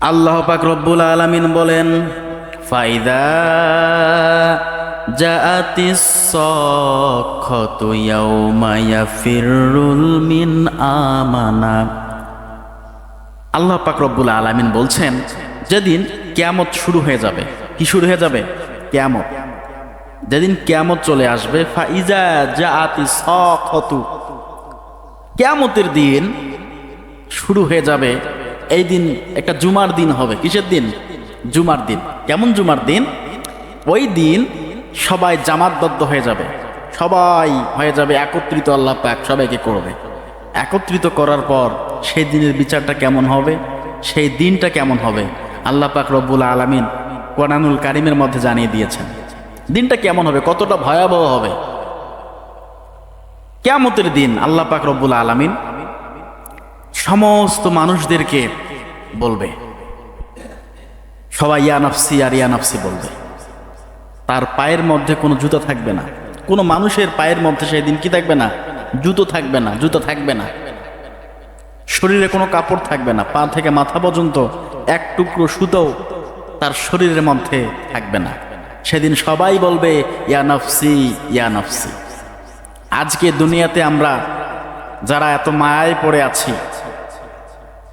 আল্লাহ পাক রব্বুল আলামিন বলেন, ফাইদা মিন আল্লাহ পাক রব্বুল আলামিন বলছেন, যেদিন কিয়ামত শুরু হয়ে যাবে। কি শুরু হয়ে যাবে? কিয়ামত। যেদিন কিয়ামত চলে আসবে ফাইজা জাআতিস সাখাতু। কিয়ামতের দিন শুরু হয়ে যাবে এই দিন একটা জুমার দিন হবে। কিসের দিন? জুমার দিন। কেমন জুমার দিন? ওই দিন সবাই জামাতবদ্ধ হয়ে যাবে। সবাই হয়ে যাবে একত্রিত আল্লাহ পাক সবাইকে করবে। একত্রিত করার পর সেই দিনের বিচারটা কেমন হবে? সেই দিনটা কেমন হবে? আল্লাহ পাক রব্বুল আলমিন কোরআনুল কারিমের মধ্যে জানিয়ে দিয়েছেন। দিনটা কেমন হবে? কতটা ভয়াবহ হবে? কেমতের দিন আল্লাহ পাক রব্বুল আলমিন সমস্ত মানুষদেরকে বলবে। সবাই ইয়া নফসি আর ইয়া নফসি বলবে। তার পায়ের মধ্যে কোনো জুতো থাকবে না। কোনো মানুষের পায়ের মধ্যে সেই দিন কি থাকবে না? জুতো থাকবে না, জুতো থাকবে না। শরীরে কোনো কাপড় থাকবে না। পা থেকে মাথা পর্যন্ত এক টুকরো সুতো তার শরীরের মধ্যে থাকবে না। সেদিন সবাই বলবে, ইয়া নফসি ইয়া নফসি। আজকে দুনিয়াতে আমরা যারা এত মায়ায় পড়ে আছি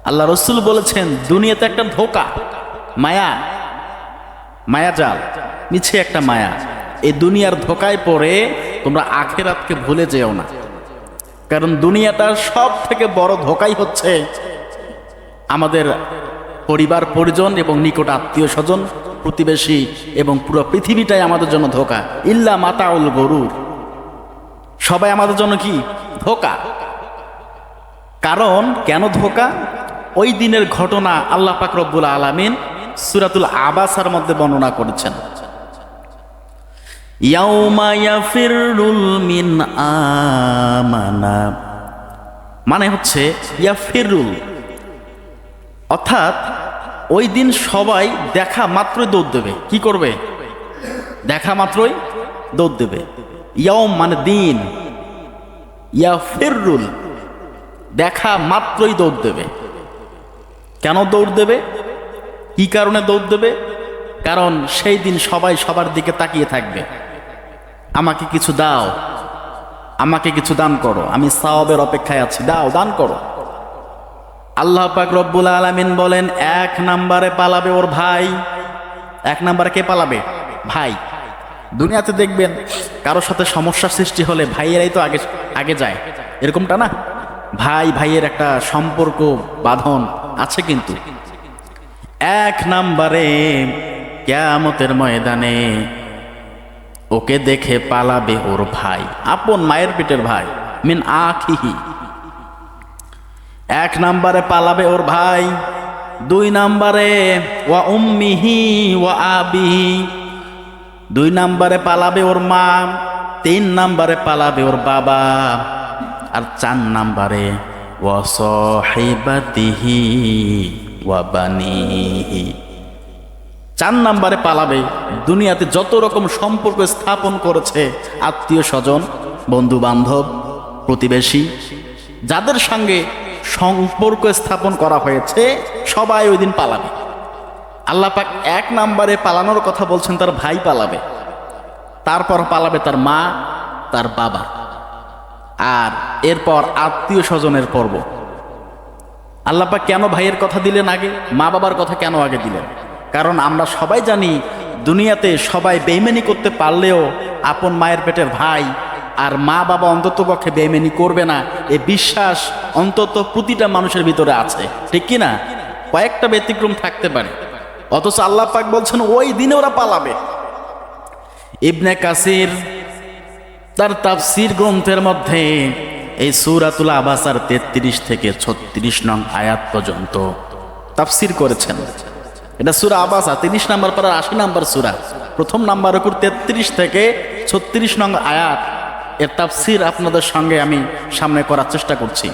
আল্লাহ রসুল বলেছেন, দুনিয়াতে একটা ধোকা, মায়া মায়াজাল মিছে একটা মায়া। এই দুনিয়ার ধোকায় পড়ে তোমরা আখেরাতকে ভুলে যেও না। কারণ দুনিয়াটার সব থেকে বড় ধোকাই হচ্ছে আমাদের পরিবার, পরিজন এবং নিকট আত্মীয় স্বজন, প্রতিবেশী এবং পুরো পৃথিবীটাই আমাদের জন্য ধোকা। ইল্লা মাতাউল গরুর। সবাই আমাদের জন্য কি? ধোকা। কারণ কেন ধোকা? ওই দিনের ঘটনা আল্লাহ পাক রব্বুল আলামিন সুরাতুল আবাসার মধ্যে বর্ণনা করেছেন। মিন হচ্ছে ইয়াফিরুল। অর্থাৎ ওই দিন সবাই দেখা মাত্রই দৌড় দেবে। কি করবে? দেখা মাত্রই দৌড় দেবে। ইয়াউম মানে দিন। ইয়া ইয়াফিরুল। দেখা মাত্রই দৌড় দেবে। কেন দৌড় দেবে? কি কারণে দৌড় দেবে? কারণ সেই দিন সবাই সবার দিকে তাকিয়ে থাকবে। আমাকে কিছু দাও। আমাকে কিছু দান করো। আমি সাওয়াবের অপেক্ষায় আছি। দাও, দান করো। আল্লাহ পাক রব্বুল আলামিন বলেন, এক নাম্বারে পালাবে ওর ভাই। এক নাম্বারে কে পালাবে? ভাই। দুনিয়াতে দেখবেন কারোর সাথে সমস্যা সৃষ্টি হলে ভাইয়েরাই তো আগে আগে যায়। এরকমটা না? ভাই, ভাইয়ের একটা সম্পর্ক, বাঁধন। আছে কিন্তু। এক নাম্বারে কেয়ামতের ময়দানে ওকে দেখে পালাবে ওর ভাই, আপন মায়ের পেটের ভাই, মিন আখিহি। এক নাম্বারে পালাবে ওর ভাই, দুই নাম্বারে ওয়া উম্মিহি ওয়া আবিহি। দুই নাম্বারে পালাবে ওর মা, তিন নাম্বারে পালাবে ওর বাবা, আর চার নাম্বারে ওয়া সহিবাতিহি ওয়া বানিহি চার নাম্বারে পালাবে, দুনিয়াতে যত রকম সম্পর্ক স্থাপন করেছে আত্মীয় স্বজন বন্ধু বান্ধব প্রতিবেশী, যাদের সঙ্গে সম্পর্ক স্থাপন করা হয়েছে, সবাই ওই দিন পালাবে। আল্লাহ পাক এক নাম্বারে পালানোর কথা বলছেন, তার ভাই পালাবে। তারপর পালাবে তার মা, তার বাবা। আর এরপর আত্মীয় স্বজনের পর্ব। আল্লাপা কেন ভাইয়ের কথা দিলেন আগে? মা বাবার কথা কেন আগে দিলেন? কারণ আমরা সবাই জানি, দুনিয়াতে সবাই বেইমেনি করতে পারলেও আপন মায়ের পেটের ভাই আর মা বাবা অন্তত পক্ষে বেইমেনি করবে না। এ বিশ্বাস অন্তত প্রতিটা মানুষের ভিতরে আছে। ঠিক না কয়েকটা ব্যতিক্রম থাকতে পারে। অথচ আল্লাহ পাক বলছেন, ওই দিনে ওরা পালাবে। ইবনে কাসির তার তাফসির গ্রন্থের মধ্যে এই সুরাতুল আবাসার তেত্রিশ থেকে ছত্রিশ নং আয়াত পর্যন্ত তাফসির করেছেন। এটা সুরা আবাসা, তিরিশ নাম্বার পর আশি নাম্বার সুরা। প্রথম নাম্বার উপর তেত্রিশ থেকে ছত্রিশ নং আয়াত এর তাফসির আপনাদের সঙ্গে আমি সামনে করার চেষ্টা করছি।